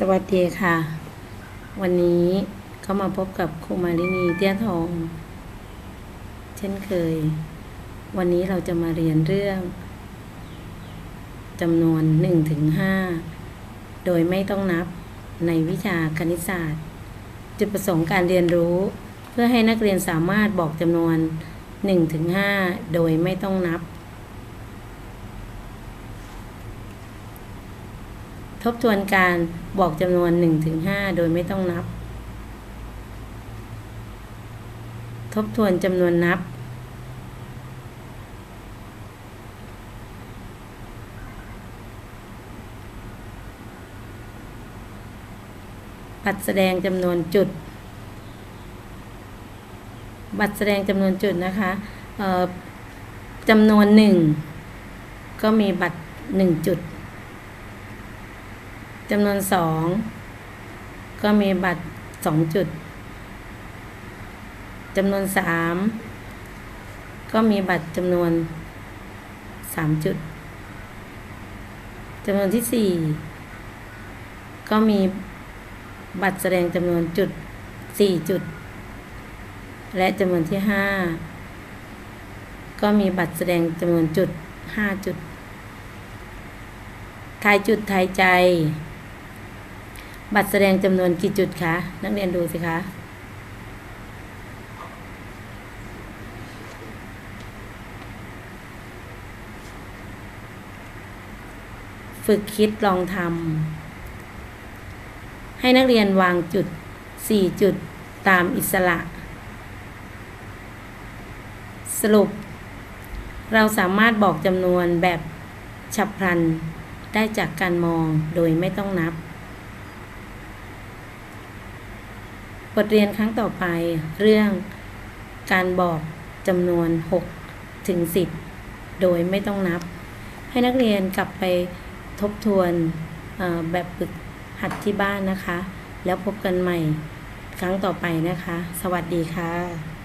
สวัสดีค่ะ วันนี้ก็มาพบกับครูมารินีเตี้ยทอง เช่นเคย วันนี้เราจะมาเรียนเรื่องจำนวน1ถึง5โดยไม่ต้องนับในวิชาคณิตศาสตร์ จุดประสงค์การเรียนรู้ เพื่อให้นักเรียนสามารถบอกจำนวน1ถึง5โดยไม่ต้องนับ ทบทวนการบอกจำนวน1ถึง5โดยไม่ต้องนับ ทบทวนจำนวนนับ บัตรแสดงจำนวนจุด บัตรแสดงจำนวนจุดนะคะเอ่อจำนวนหนึ่งก็มีบัตรหนึ่งจุด จำนวนสองก็มีบัตรสองจุดจำนวนสามก็มีบัตรจำนวนสามจุดจำนวนที่สี่ก็มีบัตรแสดงจำนวนจุดสี่จุด และจำนวนที่ห้าก็มีบัตรแสดงจำนวนจุดห้าจุดทายจุดทายใจ บัตรแสดงจำนวนกี่จุดคะนักเรียนดูสิคะฝึกคิดลองทำให้นักเรียนวางจุด 4 จุดตามอิสระ สรุป เราสามารถบอกจำนวนแบบฉับพลันได้จากการมองโดยไม่ต้องนับ บทเรียนครั้งต่อไปเรื่องการบอกจำนวน 6 ถึง 10 โดยไม่ต้องนับ ให้นักเรียนกลับไปทบทวนแบบฝึกหัดที่บ้านนะคะ แล้วพบกันใหม่ครั้งต่อไปนะคะ สวัสดีค่ะ